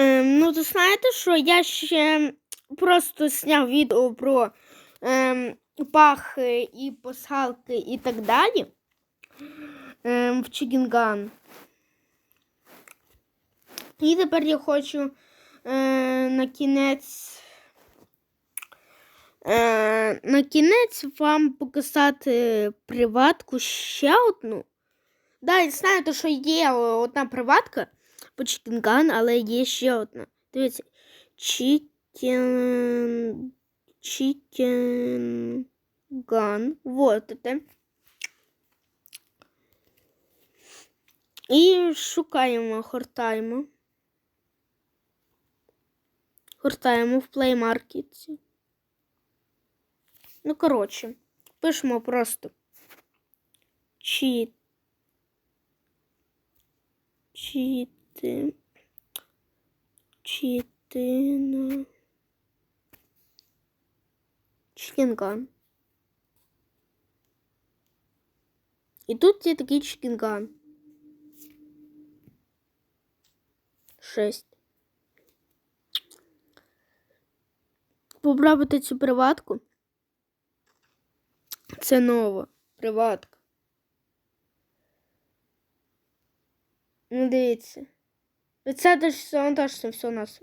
Ем, ну, то знаєте, що я ще просто зняв відео про ем, пахи і пасхалки і так далі. Ем, в Чігінган. І тепер я хочу е, на кінець. Е, на кінець вам показати приватку ще одну. Да, я знаю, що є одна приватка по Чікінган, але є ще одна. Дивіться. Чікен... Чікенган. Вот это. І шукаємо, гортаємо. Гортаємо в плеймаркеті. Ну, коротше, пишемо просто чіт. Чіти. Чітина. Чікінган. І тут є такий чікінган. Шесть. Попробуйте цю приватку. Це нова приватка. Ну, дивіться. Це все, точно все у нас.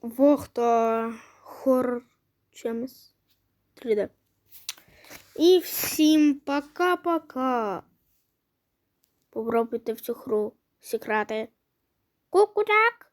Вохта хор чимось. 3D. І всім пока-пока. Попробуйте в цю гру секрети. Ку-ку-так.